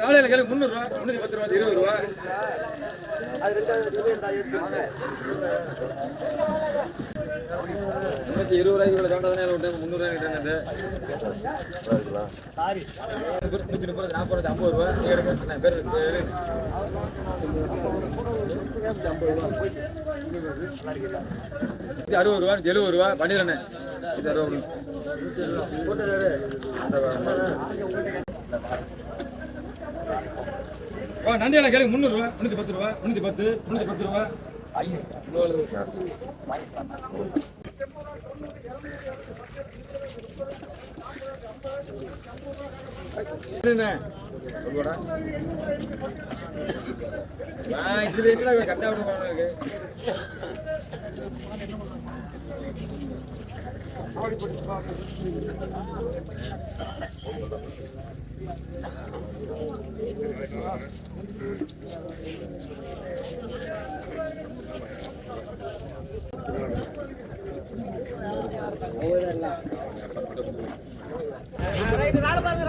காலையில் கேளு முந்நூறுரூவா முந்நூற்றி பத்து ரூபா இருபது ரூபா முந்நூற்றி இருபது ரூபாய்க்கு இவ்வளோ கவுண்டா விட்டு முந்நூறுரூவா கிட்ட நூற்றி முப்பது நாற்பது ஐம்பது ரூபா எடுக்க பேர் பேர் அறுபது ரூபா எழுபது ரூபா பண்ணிடுறேன் இது அறுபது ஓ நண்டியால கேளுங்க முந்நூறுரூவா முந்நூற்றி பத்து ரூபா முந்நூற்றி பத்து முந்நூற்றி பத்து ரூபா என்னண்ணே? சொல்லுவாடா. நான் இதுல எங்கடா கரெக்டா விட போகணும் இருக்கு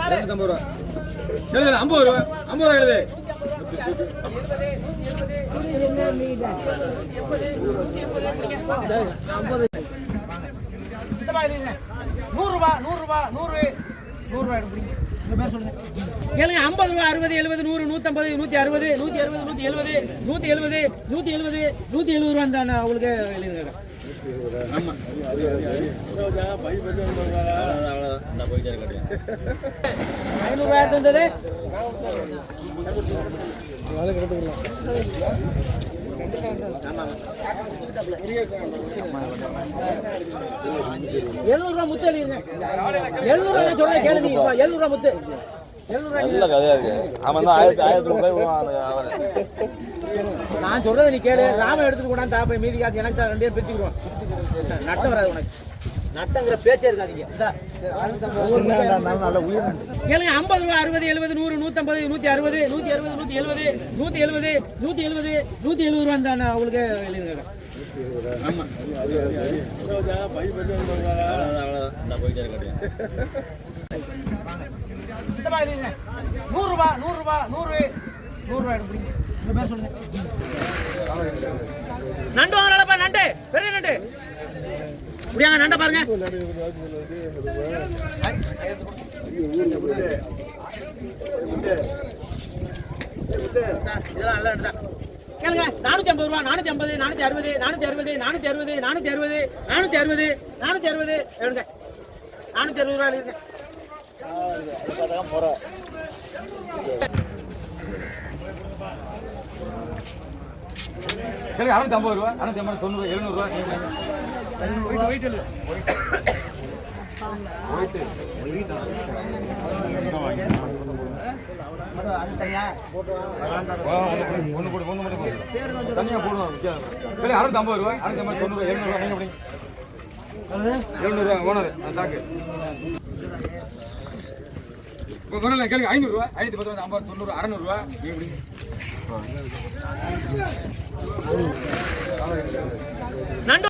இரநூத்தம்பது ரூபா ஐம்பது ரூபா ஐம்பது ரூபா எழுது. நூறுரூவா நூறுரூவா நூறு நூறுரூவா கேளுங்க ஐம்பது ரூபா அறுபது எழுபது நூறு நூற்றம்பது நூற்றி அறுபது நூற்றி அறுபது நூற்றி எழுபது நூற்றி எழுபது நூற்றி எழுபது நூற்றி எழுபது ரூபா தான் உங்களுக்கு எழுதுங்க ஐநூறுரூவா எடுத்து எழுநூறுவா முத்து எழுதிருங்க எழுநூறுவா நான் சொல்றேன் எழுநூறுவா முத்து எழுநூறுவா நல்ல கதையா இருக்கு. அவன் தான் ஆயிரத்தி ஆயிரத்தி ரூபாய் அவன். நான் சொல்றதை நீ கேளு. ராம எடுத்துட்டு கூட தாப்ப மீதி காசு எனக்கு தான் ரெண்டு பேரும் பிரிச்சுக்குவோம் நட்டம் வராது உனக்கு. நட்டங்கிற பேச்சே இருக்காதீங்க கேளுங்க. ஐம்பது ரூபா அறுபது எழுபது நூறு நூற்றம்பது நூற்றி அறுபது நூற்றி அறுபது நூற்றி எழுபது நூற்றி எழுபது நூற்றி எழுபது நூற்றி எழுபது ரூபா தான் உங்களுக்கு எழுதுங்க எழுதுங்க நூறுரூவா நூறுரூவா நூறு நூறுரூவா நண்டு வாங்குறாளப்பா நண்டு. பெரிய நண்டு. முடியாங்க நண்டை பாருங்க. இதெல்லாம் நல்ல நண்டு தான். கேளுங்க நானூத்தி ஐம்பது ரூபா நானூத்தி ஐம்பது நானூத்தி அறுபது நானூத்தி அறுபது நானூத்தி அறுபது நானூத்தி அறுபது நானூத்தி அறுபது நானூத்தி அறுபது. எடுங்க நானூத்தி அறுபது ரூபா எழுதுங்க. சரி அறுநூத்தி ஐம்பது ரூபா அறுநூத்தி ஐம்பது தொண்ணூறு எழுநூறுவா. ஒன்று போடு ஒன்று மட்டும் போடு தனியாக போடுவோம் கேளுங்க அறுநூத்தி ஐம்பது ரூபா அறுநூத்தி ஐம்பது தொண்ணூறு எழுநூறுவா. நீங்கள் எப்படி? எழுநூறுவா ஓனர் சாக்கு. இப்போ கேளுங்க ஐநூறுரூவா ஐநூற்றி பத்து வந்து ஐம்பது தொண்ணூறு அறநூறுவா எப்படி நண்டு